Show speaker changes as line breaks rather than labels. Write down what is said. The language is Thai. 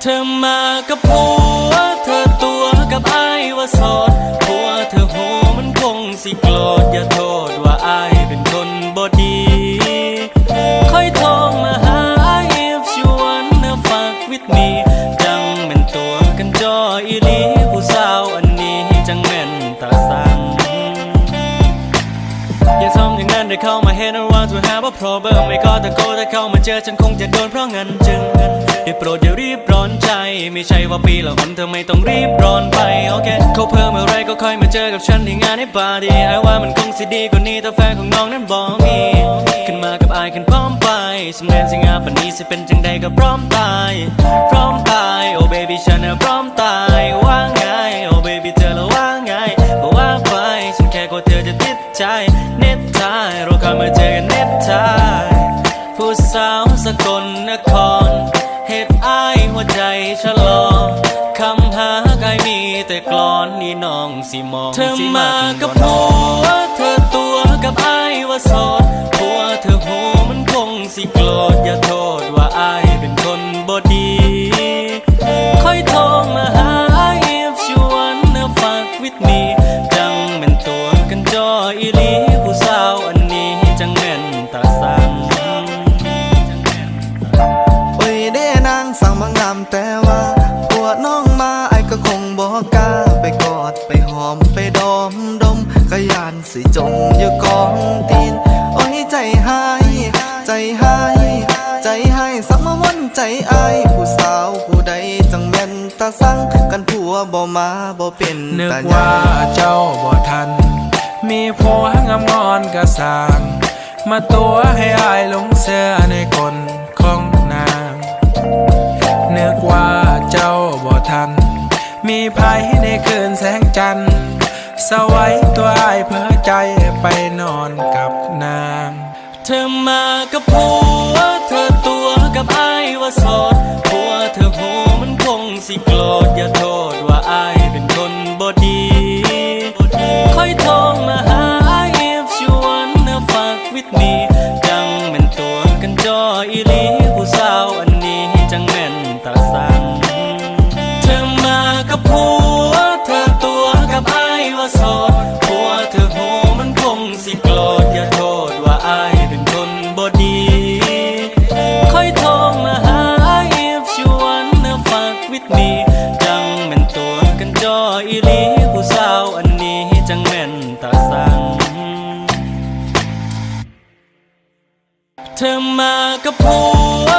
เธอมากับผัว เธอตัวกับไอว่าสอดผัวเธอโหมันคงสิโกรธอย่าโทษว่าไอเป็นคนบอดีค่อยโองมาหาไอฟชวนเธอฝากวิทมี ห็นว่าวหาว่า problem ไม่ก็ตะโกนถ้าเข้ามาเจอฉันคงจะโดนเพราะงั้นจึงได้โปรดอย่ารีบร้อนใจ ไม่ใช่ว่าปีละหนเธอไม่ต้องรีบร้อนไปโอเคเขาเพิ่มอะไรก็ค่อยมาเจอกับฉันที่งานในบาร์ดีไอ้ว่ามันคงสิดีกว่านี้ถ้าแฟนของน้องนั้นบอกมีขึ้นมากับอายขึ้นพร้อมไปสำเนียงสิงาปันนี้สิเป็นจังใดก็พร้อมตาย พร้อมตายโอ้เบบี้ฉันน่ะพร้อมตายว่าไงโอ้เบบี้เธอละว่าไงบอกว่าไปฉันแค่กลัวเธอจะติดใจ กลนคร เหตุอายหัวใจชะลอ คำหากายมีแต่กลอนนี่น้องสิมองเธอมากับผัว เธอตัวกับอายว่าโสดผัวเธอหูมันคงสิกลอ แต่
ว่าผัวน้องมาไอ้ก็คงบอกกล้าไปกอดไปหอมไปดอมดมกะยานสิจมอยู่กองตีนโอ้ยใจหายใจหายใจหายสัมวันใจอายผู้สาวผู้ใดจังแม่นตาสั่งกันผัวบ่มาบ่เป็น
นึกว่าเจ้าบ่ทัน มีผัวงามงอนกระสางมาตัวให้อายหลงเสื้อในคน สวัยตัวอายเพื่อใจไปนอนกับนาง
เธอมากับผัว เธอตัวกับไอ้ายว่าสด จังแม่นตัวกันจออีหลีผู้สาวอันนี้จังแม่นตาสังเธอมากับผัว